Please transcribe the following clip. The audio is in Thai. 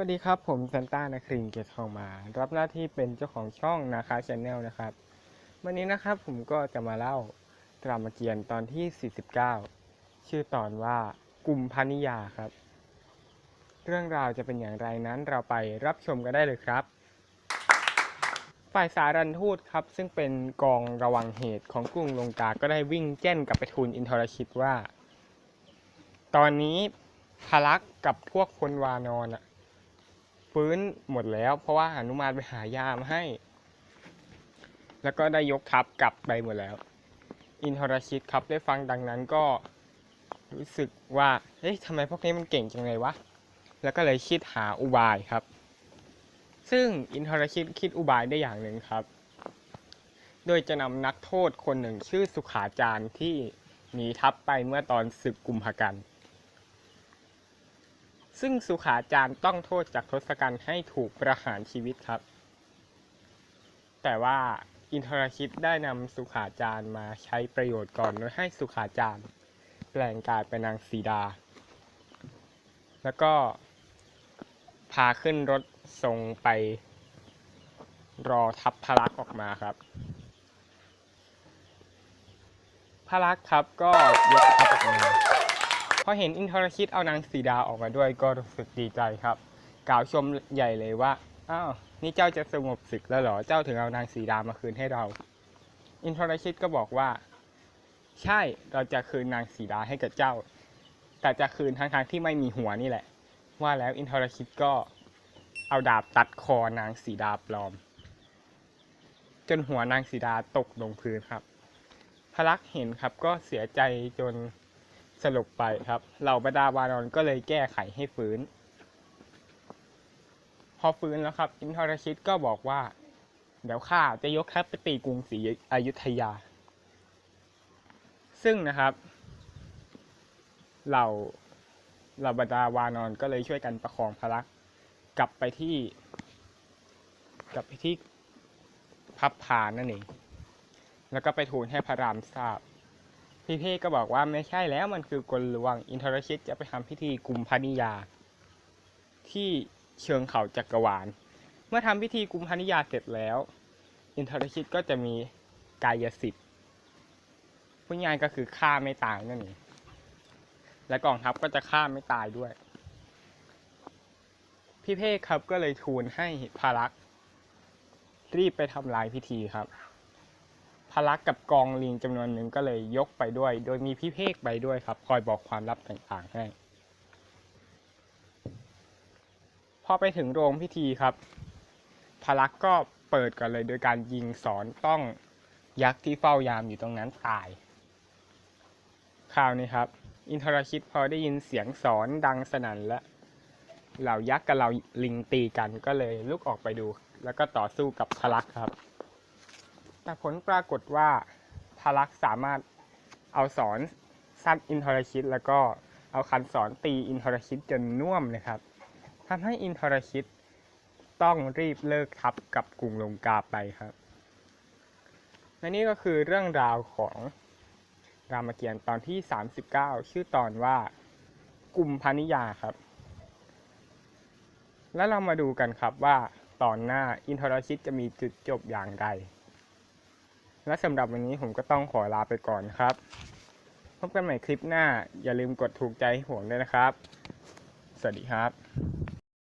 วัสดีครับ ผมซันต้านะครินเกตทองมา รับหน้าที่เป็นเจ้าของช่องนาคาชแนลนะครับ วันนี้นะครับผมก็จะมาเล่ารามเกียรติตอนที่ 49 ชื่อตอนว่ากลุ่มพานิยาครับ เรื่องราวจะเป็นอย่างไรนั้นเราไปรับชมกันได้เลยครับ ฝ่ายสารันทูตครับ ซึ่งเป็นกองระวังเหตุของกรุงลงกา ก็ได้วิ่งแจ้นกลับไปทูลอินทรชิตว่า ตอนนี้พลักกับพวกพลวานอนอะ ฟื้นหมดแล้ว เพราะว่าหนุมานไปหายามาให้ แล้วก็ได้ยกทัพกลับไปหมดแล้ว อินทรชิตครับได้ฟังดังนั้นก็รู้สึกว่าเฮ้ยทำไมพวกนี้มันเก่งจังเลยวะ แล้วก็เลยคิดหาอุบายครับ ซึ่งอินทรชิตคิดอุบายได้อย่างหนึ่งครับ โดยจะนำนักโทษคนหนึ่งชื่อสุขาจารย์ที่หนีทัพไปเมื่อตอนศึกกุมภกัน ซึ่งสุขาจารย์ต้องโทษจากทศกัณฐ์ให้ถูกประหารชีวิตครับ แต่ว่าอินทรชิตได้นำสุขาจารย์มาใช้ประโยชน์ก่อนโดยให้สุขาจารย์แปลงกายเป็นนางสีดา แล้วก็พาขึ้นรถทรงไปรอทัพพลักษ์ออกมาครับ พลักษ์ครับก็ยกทัพออกมา อเห็นอินทรชิตเอานางสีดาออกมาด้วยก็รู้สึกดีใจครับ กล่าวชมใหญ่เลยว่าอ้าวนี่เจ้าจะสงบศึกแล้วเหรอเจ้าถึงเอานางสีดามาคืนให้เรา อินทรชิตก็บอกว่า ใช่เราจะคืนนางสีดาให้กับเจ้า แต่จะคืนทั้งทางๆที่ไม่มีหัวนี่แหละ ว่าแล้วอินทรชิตก็เอาดาบตัดคอนางสีดาปลอม จนหัวนางสีดาตกลงพื้นครับพลักษ์เห็นครับก็เสียใจจน สลบไปครับเหล่าบรรดาวานอนก็เลยแก้ไขให้ฟื้น พอฟื้นแล้วครับอินทรชิตก็บอกว่า เดี๋ยวข้าจะยกทัพไปตีกรุงศรีอยุธยา ซึ่งนะครับ เหล่าเหล่าบรรดาวานอนก็เลยช่วยกันประคองพระลักษมณ์กลับไปที่ กลับไปที่พับพานั่นเองแล้วก็ไปทูลให้พระรามทราบ พี่เพก็บอกว่าไม่ใช่แล้วมันคือกลลวง อินทรชิตจะไปทำพิธีกุมพนิยา ที่เชิงเขาจักรวาล เมื่อทำพิธีกุมพนิยาเสร็จแล้ว อินทรชิตก็จะมีกายสิทธิ์พูดง่ายก็คือฆ่าไม่ตายนั่นเองและกองทัพก็จะฆ่าไม่ตายด้วย พี่เพ่ครับก็เลยทูลให้พารักษ์รีบไปทำลายพิธีครับ พลักกับกองลิงจำนวนหนึ่งก็เลยยกไปด้วย โดยมีพี่เพกไปด้วยครับ คอยบอกความลับต่างๆให้ พอไปถึงโรงพิธีครับ พลักก็เปิดก่อนเลยโดยการยิงสอนต้องยักษ์ที่เฝ้ายามอยู่ตรงนั้นตายคราวนี้ครับ อินทรชิตพอได้ยินเสียงสอนดังสนั่นและเหล่ายักษ์กับเหล่าลิงตีกันก็เลยลุกออกไปดู แล้วก็ต่อสู้กับพลักครับ แต่ผลปรากฏว่าพารักษ์สามารถเอาสอนซัดอินทรชิตแล้วก็เอาคันสอนตีอินทรชิตจนน่วมเลยครับทำให้อินทรชิตต้องรีบเลิกทับกับกรุงลงกาไปครับและนี่ก็คือเรื่องราวของรามเกียรติ์ตอนที่ 39 ชื่อตอนว่ากุมพานิยาครับ แล้วเรามาดูกันครับว่าตอนหน้าอินทรชิตจะมีจุดจบอย่างไร และสำหรับวันนี้ผมก็ต้องขอลาไปก่อนครับ พบกันใหม่คลิปหน้า อย่าลืมกดถูกใจให้ผมด้วยนะครับ สวัสดีครับ